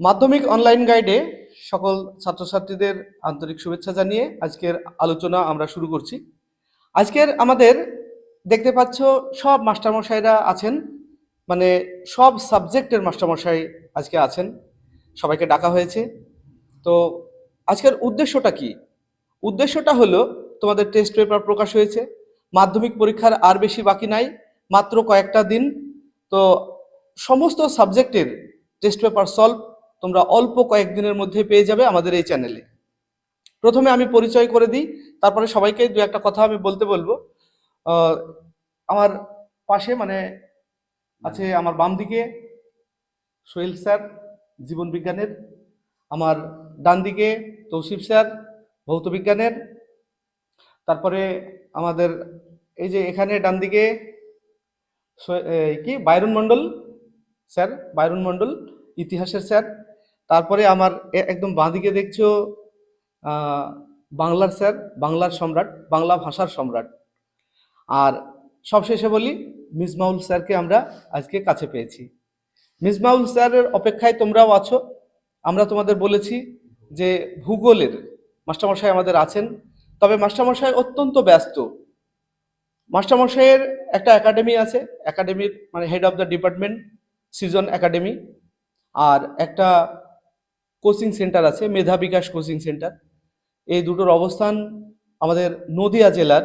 মাধ্যমিক অনলাইন গাইডে সকল ছাত্রছাত্রীদের আন্তরিক শুভেচ্ছা জানিয়ে আজকের আলোচনা আমরা শুরু করছি। আজকের আমাদের দেখতে পাচ্ছ সব মাস্টারমশাইরা আছেন মানে সব সাবজেক্টের মাস্টারমশাই আজকে আছেন, সবাইকে ডাকা হয়েছে। তো আজকের উদ্দেশ্যটা কি? উদ্দেশ্যটা হলো, তোমাদের টেস্ট পেপার প্রকাশ হয়েছে, মাধ্যমিক পরীক্ষার আর বেশি বাকি নাই, মাত্র কয়েকটা দিন। তো সমস্ত সাবজেক্টের টেস্ট পেপার সলভ তোমরা অল্প কয়েকদিনের মধ্যে পেয়ে যাবে আমাদের এই চ্যানেলে প্রথমে আমি পরিচয় করে দিই, তারপরে সবাইকে দু একটা কথা আমি বলতে বলব। আমার পাশে মানে আছে আমার বাম দিকে সোহেল স্যার, জীবন বিজ্ঞানের। আমার ডান দিকে তৌসিফ স্যার, ভৌত বিজ্ঞানের। তারপরে আমাদের এই যে এখানে ডান দিকে কি? বাইরন মণ্ডল স্যার, বাইরন মণ্ডল, ইতিহাসের স্যার। তারপরে আমার একদম বাঁদিকে দেখছ বাংলার স্যার, বাংলার সম্রাট, বাংলা ভাষার সম্রাট। আর সবশেষে বলি মিসমাউল স্যারকে আমরা আজকে কাছে পেয়েছি। মিসমাউল স্যারের অপেক্ষায় তোমরাও আছো। আমরা তোমাদের বলেছি যে ভূগোলের মাস্টারমশাই আমাদের আছেন, তবে মাস্টারমশাই অত্যন্ত ব্যস্ত। মাস্টারমশাইয়ের একটা একাডেমি আছে, একাডেমির মানে head of the department season academy আর একটা কোচিং সেন্টার আছে, মেধা বিকাশ কোচিং সেন্টার। এই দুটোর অবস্থান আমাদের নদিয়া জেলার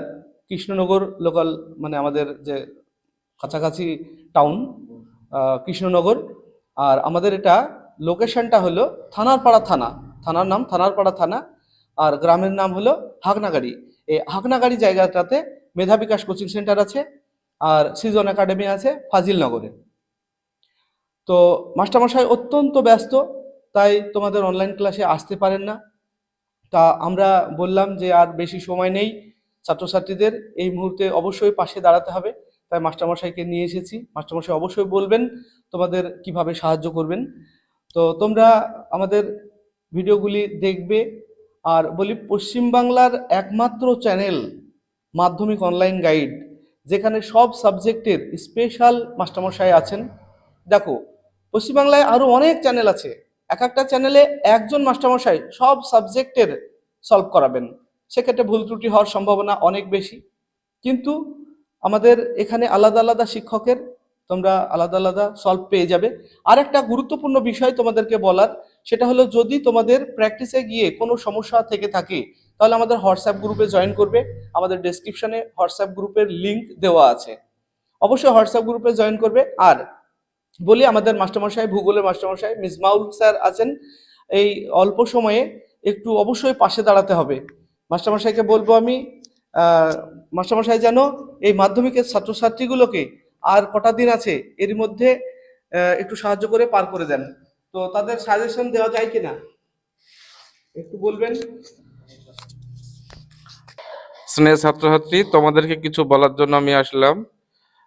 কৃষ্ণনগর লোকাল মানে আমাদের যে কাছাকাছি টাউন কৃষ্ণনগর। আর আমাদের এটা লোকেশনটা হলো থানারপাড়া থানা। থানার নাম থানারপাড়া থানা, আর গ্রামের নাম হলো হাকনাগাড়ি। এই হাকনাগাড়ি জায়গাটাতে মেধা বিকাশ কোচিং সেন্টার আছে, আর সিজন একাডেমি আছে ফাজিলনগরে। তো মাস্টারমশাই অত্যন্ত ব্যস্ত তাই তোমাদের অনলাইন ক্লাসে আসতে পারেন না। তা আমরা বললাম যে আর বেশি সময় নেই, ছাত্রছাত্রীদের এই মুহূর্তে অবশ্যই পাশে দাঁড়াতে হবে। তাই মাস্টারমশাইকে নিয়ে এসেছি। মাস্টারমশাই অবশ্যই বলবেন তোমাদের কীভাবে সাহায্য করবেন। তো তোমরা আমাদের ভিডিওগুলি দেখবে। আর বলি পশ্চিমবাংলার একমাত্র চ্যানেল, মাধ্যমিক অনলাইন গাইড যেখানে সব সাবজেক্টের স্পেশাল মাস্টারমশাই আছেন। দেখো পশ্চিমবাংলায় আরও অনেক চ্যানেল আছে। এক একটা চ্যানেলে একজন মাস্টারমশাই সব সাবজেক্টের সলভ করাবেন। সেক্ষেত্রে ভুল ত্রুটি হওয়ার সম্ভাবনা অনেক বেশি। কিন্তু আমাদের এখানে আলাদা আলাদা শিক্ষকের তোমরা আলাদা আলাদা সলভ পেয়ে যাবে। আর একটা গুরুত্বপূর্ণ বিষয় তোমাদেরকে বলার, সেটা হলো যদি তোমাদের প্র্যাকটিসে গিয়ে কোনো সমস্যা থেকে থাকে, তাহলে আমাদের হোয়াটসঅ্যাপ গ্রুপে জয়েন করবে। আমাদের ডেসক্রিপশনে হোয়াটসঅ্যাপ গ্রুপের লিংক দেওয়া আছে। অবশ্যই হোয়াটসঅ্যাপ গ্রুপে জয়েন করবে। আর বলি আমাদের মাস্টারমশাই, ভূগোলের মাস্টারমশাই মিসমাউল স্যার আছেন। এই অল্প সময়ে একটু অবশ্যই পাশে দাঁড়াতে হবে। মাস্টারমশাইকে বলব আমি মাস্টারমশাই যেন এই মাধ্যমিকের ছাত্রছাত্রীগুলোকে আর কটা দিন আছে এর মধ্যে একটু সাহায্য করে পার করে দেন। তো তাদের সাজেশন দেওয়া যায় কিনা? একটু বলবেন। স্নেহ ছাত্রছাত্রী, তোমাদেরকে কিছু বলার জন্য আমি আসলাম।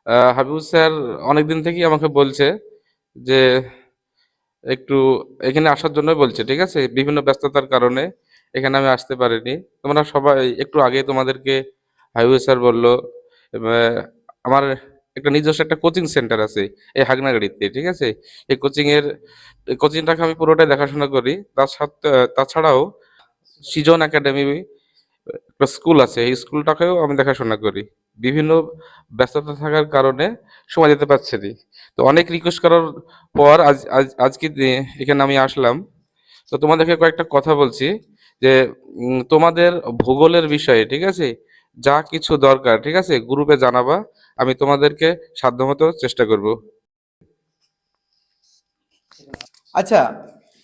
আহ, হাবিবুর স্যার অনেকদিন থেকেই আমাকে বলছে যে একটু এখানে আসার জন্যই বলছে ঠিক আছে? বিভিন্ন ব্যস্ততার কারণে এখানে আমি আসতে পারিনি। তোমরা সবাই একটু আগে তোমাদেরকে হাবিবুর স্যার বলল আমার একটা নিজস্ব একটা কোচিং সেন্টার আছে এই হাগনাগাড়িতে ঠিক আছে? এই কোচিংয়ের কোচিংটাকে আমি পুরোটাই দেখাশোনা করি। তার সাথে তাছাড়াও সিজন একাডেমি একটা স্কুল আছে এই স্কুলটাকেও আমি দেখাশোনা করি। বিভিন্ন ব্যস্ততা থাকার কারণে সময় দিতে পারছি না তো অনেক রিকোয়েস্ট করার পর আজ আজ, আজকে এখানে আমি আসলাম। তো তোমাদেরকে কয়েকটা কথা বলছি যে তোমাদের ভূগোলের বিষয়ে, ঠিক আছে? যা কিছু দরকার, ঠিক আছে? গ্রুপে জানাবা, আমি তোমাদেরকে সাধ্যমতো চেষ্টা করব। আচ্ছা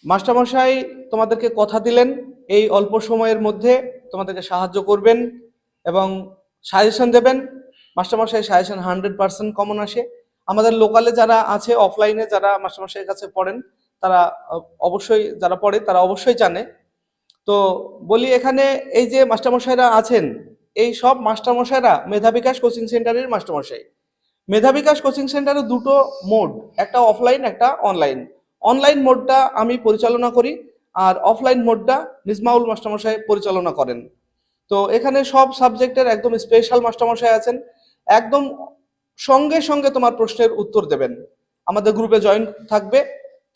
মাস্টারমশাই তোমাদেরকে কথা দিলেন, এই অল্প সময়ের মধ্যে তোমাদেরকে সাহায্য করবেন এবং সাজেশন দেবেন? মাস্টারমশাই সাজেশন হান্ড্রেড পার্সেন্ট কমন আসে। আমাদের লোকালে যারা আছে অফলাইনে যারা মাস্টারমশাইয়ের কাছে পড়েন, তারা অবশ্যই যারা পড়ে, তারা অবশ্যই জানে। তো বলি এখানে এই যে মাস্টারমশাইরা আছেন, এই সব মাস্টারমশাইরা মেধা বিকাশ কোচিং সেন্টারের মাস্টারমশাই। মেধা বিকাশ কোচিং সেন্টারে দুটো মোড একটা অফলাইন একটা অনলাইন অনলাইন মোডটা আমি পরিচালনা করি, আর অফলাইন মোডটা নিজমাউল মাস্টারমশাই পরিচালনা করেন। তো এখানে সব সাবজেক্টের একদম স্পেশাল মাস্টারমশাই আছেন। একদম সঙ্গে সঙ্গে তোমার প্রশ্নের উত্তর দেবেন। আমাদের গ্রুপে জয়েন থাকবে।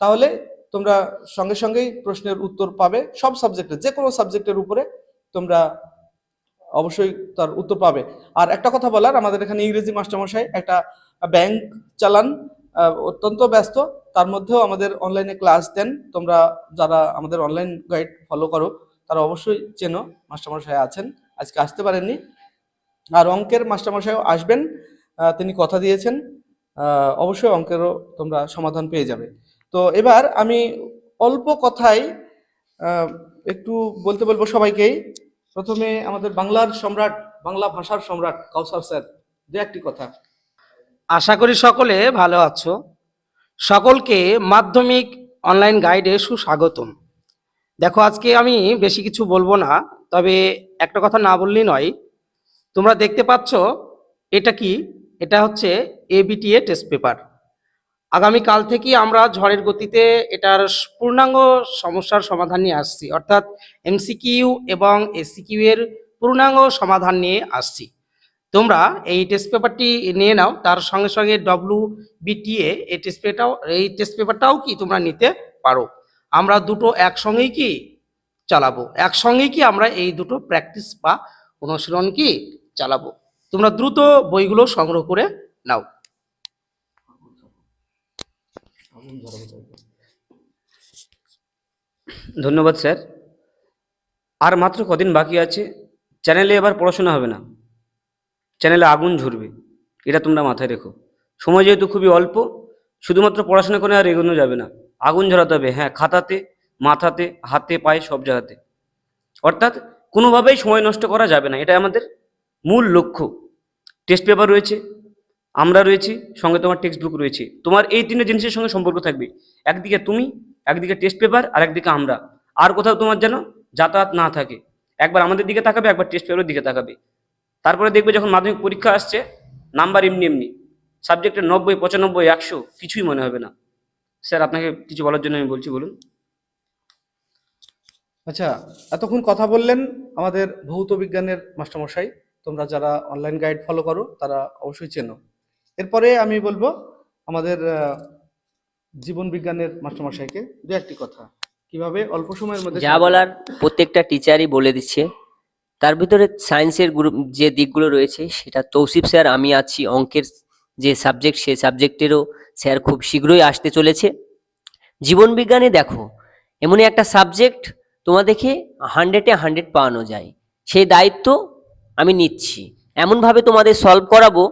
তাহলে তোমরা সঙ্গে সঙ্গেই প্রশ্নের উত্তর পাবে। সব সাবজেক্টের যে কোনো সাবজেক্টের উপরে তোমরা অবশ্যই তার উত্তর পাবে। আর একটা কথা বলার, আমাদের এখানে ইংরেজি মাস্টারমশাই একটা ব্যাংক চালান অত্যন্ত ব্যস্ত। তার মধ্যেও আমাদের অনলাইনে ক্লাস দেন। তোমরা যারা আমাদের অনলাইন গাইড ফলো করো তারা অবশ্যই চেনো, মাস্টারমশাই আছেন। আজকে আসতে পারেননি। আর অঙ্কের মাস্টারমশাইও আসবেন। তিনি কথা দিয়েছেন। অবশ্যই অঙ্কেরও তোমরা সমাধান পেয়ে যাবে। তো এবার আমি অল্প কথায় একটু বলতে বলব সবাইকেই। প্রথমে আমাদের বাংলার সম্রাট, বাংলা ভাষার সম্রাট কাউসার স্যার, দু একটি কথা। আশা করি সকলে ভালো আছো। সকলকে মাধ্যমিক অনলাইন গাইডে সুস্বাগতম। দেখো, আজকে আমি বেশি কিছু বলব না, তবে একটা কথা না বললেই নয়। তোমরা দেখতে পাচ্ছ, এটা কি? এটা হচ্ছে এবিটিএ টেস্ট পেপার আগামী কাল থেকে আমরা ঝড়ের গতিতে এটার পূর্ণাঙ্গ সমস্যার সমাধান নিয়ে আসছি, অর্থাৎ এমসিকিউ এবং এসিকিউ এর পূর্ণাঙ্গ সমাধান নিয়ে আসছি। তোমরা এই টেস্ট পেপারটি নিয়ে নাও, তার সঙ্গে সঙ্গে ডব্লিউ বিটিএ এই টেস্ট পেপারটাও এই টেস্ট পেপারটাও কি তোমরা নিতে পারো। আমরা দুটো একসঙ্গেই কি চালাবো? একসঙ্গেই কি আমরা এই দুটো প্র্যাকটিস বা অনুশীলন কি চালাবো? তোমরা দ্রুত বইগুলো সংগ্রহ করে নাও। ধন্যবাদ, স্যার। আর মাত্র কদিন বাকি আছে, চ্যানেলে এবার পড়াশোনা হবে না। চ্যানেলে আগুন ঝরবে, এটা তোমরা মাথায় রেখো। সময় যেহেতু খুবই অল্প, শুধুমাত্র পড়াশোনা করে আর এগোনো যাবে না। আগুন ঝরাতে হবে। হ্যাঁ খাতাতে, মাথাতে, হাতে, পায়ে, সব জায়গাতে অর্থাৎ কোনোভাবেই সময় নষ্ট করা যাবে না। এটা আমাদের মূল লক্ষ্য। টেস্ট পেপার রয়েছে, আমরা রয়েছি, সঙ্গে তোমার টেক্সট বুক রয়েছে। তোমার এই তিনটে জিনিসের সঙ্গে সম্পর্ক থাকবে। একদিকে তুমি, একদিকে টেস্ট পেপার আর একদিকে আমরা। আর কোথাও তোমার যেন যাতায়াত না থাকে। একবার আমাদের দিকে তাকাবে, একবার টেস্ট পেপারের দিকে তাকাবে। তারপরে দেখবে যখন মাধ্যমিক পরীক্ষা আসছে নাম্বার এমনি এমনি। সাবজেক্টের নব্বই, পঁচানব্বই, একশো, কিছুই মনে হবে না। স্যার আপনাকে কিছু বলার জন্য আমি বলছি বলুন। আচ্ছা এতক্ষণ কথা বললেন আমাদের ভৌত বিজ্ঞানের মাস্টারমশাই। তোমরা যারা অনলাইন গাইড ফলো করো তারা অবশ্যই চেনো। এরপরে আমি বলব আমাদের জীবন বিজ্ঞানের মাস্টারমশাইকে দু একটি কথা। কীভাবে অল্প সময়ের মধ্যে যা বলার প্রত্যেকটা টিচারই বলে দিচ্ছে। তার ভিতরে সায়েন্সের গ্রুপ যে দিকগুলো রয়েছে সেটা তৌসিফ স্যার আমি আছি অঙ্কের যে সাবজেক্ট সে সাবজেক্টেরও স্যার খুব শীঘ্রই আসতে চলেছে। জীবন বিজ্ঞানে দেখো, এমনই একটা সাবজেক্ট তোমাদেরকে হান্ড্রেডে হান্ড্রেড পাওয়ানো যায়। সেই দায়িত্ব আমি নিচ্ছি। এমনভাবে তোমাদের সলভ করাবো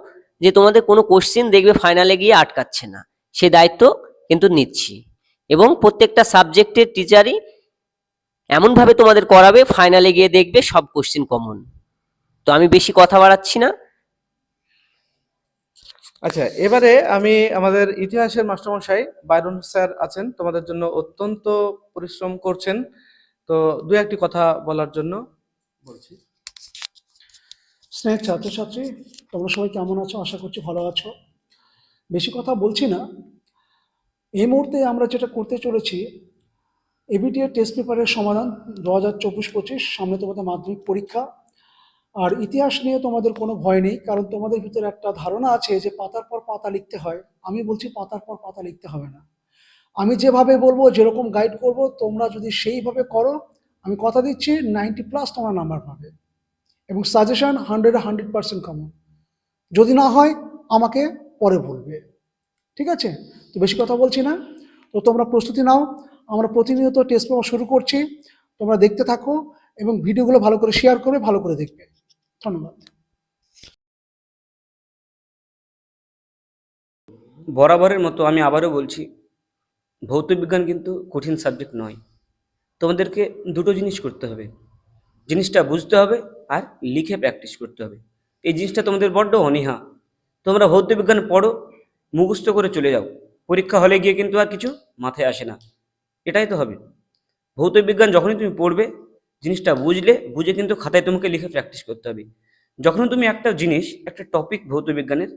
যে তোমাদের কোনো কোশ্চেন দেখবে ফাইনালে গিয়ে আটকাচ্ছে না। সে দায়িত্ব কিন্তু নিচ্ছি। এবং প্রত্যেকটা সাবজেক্টের টিচারই এমনভাবে তোমাদের করাবে ফাইনালে গিয়ে দেখবে সব কোশ্চেন কমন তো আমি বেশি কথা বাড়াচ্ছি না। আচ্ছা এবারে আমি আমাদের ইতিহাসের মাস্টারমশাই বাইরন স্যার আছেন, তোমাদের জন্য অত্যন্ত পরিশ্রম করছেন। তো দু একটি কথা বলার জন্য বলছি। স্নেহ, ছাত্রছাত্রী, তোমরা সবাই কেমন আছো? আশা করছি ভালো আছো। বেশি কথা বলছি না। এই মুহূর্তে আমরা যেটা করতে চলেছি এবিটিএ টেস্ট পেপারের সমাধান দু হাজার চব্বিশ পঁচিশ সামনে তোমাদের মাধ্যমিক পরীক্ষা। আর ইতিহাস নিয়ে তোমাদের কোনো ভয় নেই, কারণ তোমাদের ভিতরে একটা ধারণা আছে যে পাতার পর পাতা লিখতে হয়। আমি বলছি পাতার পর পাতা লিখতে হবে না। আমি যেভাবে বলব, যেরকম গাইড করব, তোমরা যদি সেইভাবে করো, আমি কথা দিচ্ছি নাইনটি প্লাস তোমরা নাম্বার পাবে। এবং suggestion hundred hundred percent common যদি না হয়, আমাকে পরে বলবে। ঠিক আছে? তো বেশি কথা বলছি না। তো তোমরা প্রস্তুতি নাও। আমরা প্রতিনিয়ত টেস্ট পেপার শুরু করছি। তোমরা দেখতে থাকো এবং ভিডিওগুলো ভালো করে শেয়ার করে, ভালো করে দেখবে। ধন্যবাদ। বরাবরের মতো আমি আবারও বলছি ভৌত বিজ্ঞান কিন্তু কঠিন সাবজেক্ট নয়। তোমাদেরকে দুটো জিনিস করতে হবে। জিনিসটা বুঝতে হবে আর লিখে প্র্যাকটিস করতে হবে। এই জিনিসটা তোমাদের বড্ড অনীহা। তোমরা ভৌত বিজ্ঞান পড়ো, মুখস্থ করে চলে যাও। পরীক্ষা হলে গিয়ে কিন্তু আর কিছু মাথায় আসে না। এটাই তো হবে। ভৌত বিজ্ঞান যখনই তুমি পড়বে জিনিসটা বুঝলে, বুঝে কিন্তু খাতায় তোমাকে লিখে প্র্যাকটিস করতে হবে। যখন তুমি একটা জিনিস, একটা টপিক ভৌত বিজ্ঞানের,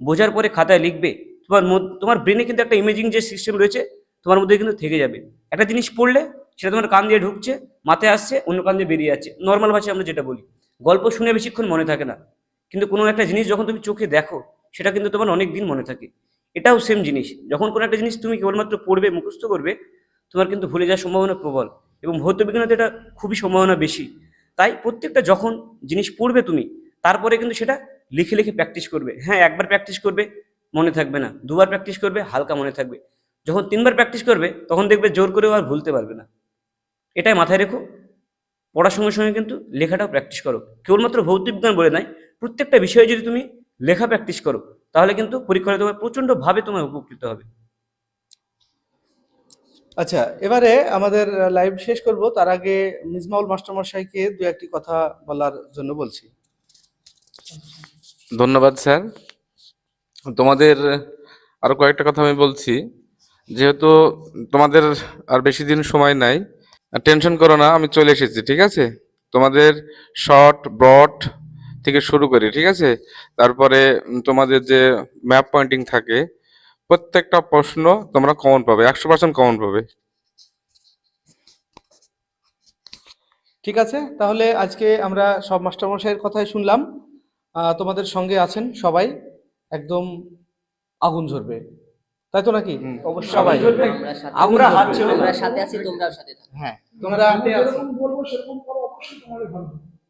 বোঝার পরে খাতায় লিখবে, তোমার তোমার ব্রেনে কিন্তু একটা ইমেজিং যে সিস্টেম রয়েছে, তোমার মধ্যে কিন্তু থেকে যাবে। একটা জিনিস পড়লে, সেটা তোমার কান দিয়ে ঢুকছে, মাথায় আসছে, অন্য কান দিয়ে বেরিয়ে যাচ্ছে। নর্মাল ভাষায় আমরা যেটা বলি, গল্প শুনে বেশিক্ষণ মনে থাকে না। কিন্তু কোনো একটা জিনিস যখন তুমি চোখে দেখো, সেটা কিন্তু তোমার অনেক দিন মনে থাকে। এটাও সেম জিনিস। যখন কোনো একটা জিনিস তুমি কেবলমাত্র পড়বে, মুখস্থ করবে, তোমার কিন্তু ভুলে যাওয়ার সম্ভাবনা প্রবল। এবং ভৌত বিজ্ঞানে এটা খুবই সম্ভাবনা বেশি। তাই প্রত্যেকটা যখন জিনিস পড়বে তুমি, তারপরে কিন্তু সেটা লিখে লিখে প্র্যাকটিস করবে। হ্যাঁ একবার প্র্যাকটিস করবে, মনে থাকবে না। দুবার প্র্যাকটিস করবে, হালকা মনে থাকবে। যখন তিনবার প্র্যাকটিস করবে, তখন দেখবে জোর করেও আর ভুলতে পারবে না। এটাই মাথায় রেখো। পড়ার সঙ্গে সঙ্গে কিন্তু লেখাটাও প্র্যাকটিস করো। কেবলমাত্র ভৌত বিজ্ঞান বলে নাই প্রত্যেকটা বিষয়ে যদি তুমি লেখা প্র্যাকটিস করো, তাহলে কিন্তু পরীক্ষায় তোমার প্রচণ্ডভাবে তোমার উপকৃত হবে। আচ্ছা এবারে আমাদের লাইভ শেষ করব। তার আগে মিজমাউল মাস্টারমশাইকে দু একটি কথা বলার জন্য বলছি। ধন্যবাদ, স্যার। তোমাদের আরও কয়েকটা কথা আমি বলছি। যেহেতু তোমাদের আর বেশি দিন সময় নাই, টেনশন করো না, আমি চলে এসেছি, ঠিক আছে? তোমাদের শর্ট ব্রড থেকে শুরু করি, ঠিক আছে? তারপরে তোমাদের যে ম্যাপ পয়েন্টিং থাকে প্রত্যেকটা প্রশ্ন তোমরা কমন পাবে একশো পার্সেন্ট কমন পাবে। ঠিক আছে তাহলে আজকে আমরা সব মাস্টারমশাইয়ের কথাই শুনলাম। তোমাদের সঙ্গে আছেন সবাই একদম আগুন ঝরবে। তাই তো নাকি? অবশ্যই। সবাই। আমরা সাথে হাত ছেড়ে আমরা সাথে আছি তোমরাও সাথে থাকো। হ্যাঁ তোমরা বলব সেরকম করো অবশ্যই তোমাদের ভালো।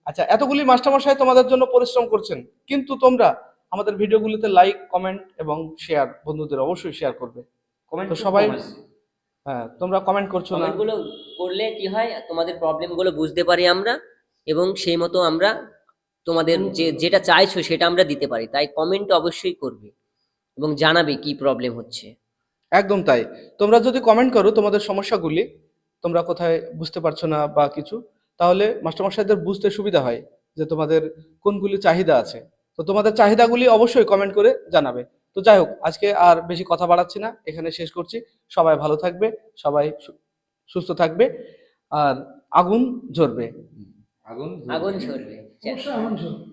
আচ্ছা এতগুলি মাস্টারমশাই তোমাদের জন্য পরিশ্রম করছেন কিন্তু তোমরা আমাদের ভিডিওগুলিতে লাইক কমেন্ট এবং শেয়ার বন্ধুদের অবশ্যই শেয়ার করবে। কমেন্ট সবাই হ্যাঁ তোমরা কমেন্ট করছ না। কমেন্টগুলো করলে কি হয় তোমাদের প্রবলেমগুলো বুঝতে পারি আমরা এবং সেই মতো আমরা তোমাদের যে যেটা চাইছো সেটা আমরা দিতে পারি। তাই কমেন্ট অবশ্যই করবে এবং জানাবে কি প্রবলেম হচ্ছে। একদম তাই। তোমরা যদি কমেন্ট করো তোমাদের সমস্যাগুলি তোমরা কোথায় বুঝতে পারছ না বা কিছু তাহলে মাস্টারমশাইদের বুঝতে সুবিধা হয় যে তোমাদের কোনগুলি চাহিদা আছে। তো তোমাদের চাহিদাগুলি অবশ্যই কমেন্ট করে জানাবে। তো যাই হোক আজকে আর বেশি কথা বাড়াচ্ছি না এখানে শেষ করছি। সবাই ভালো থাকবে সবাই সু- সুস্থ থাকবে আর আগুন ঝরবে। আগুন আগুন ঝরবে। অবশ্যই এমন ছিল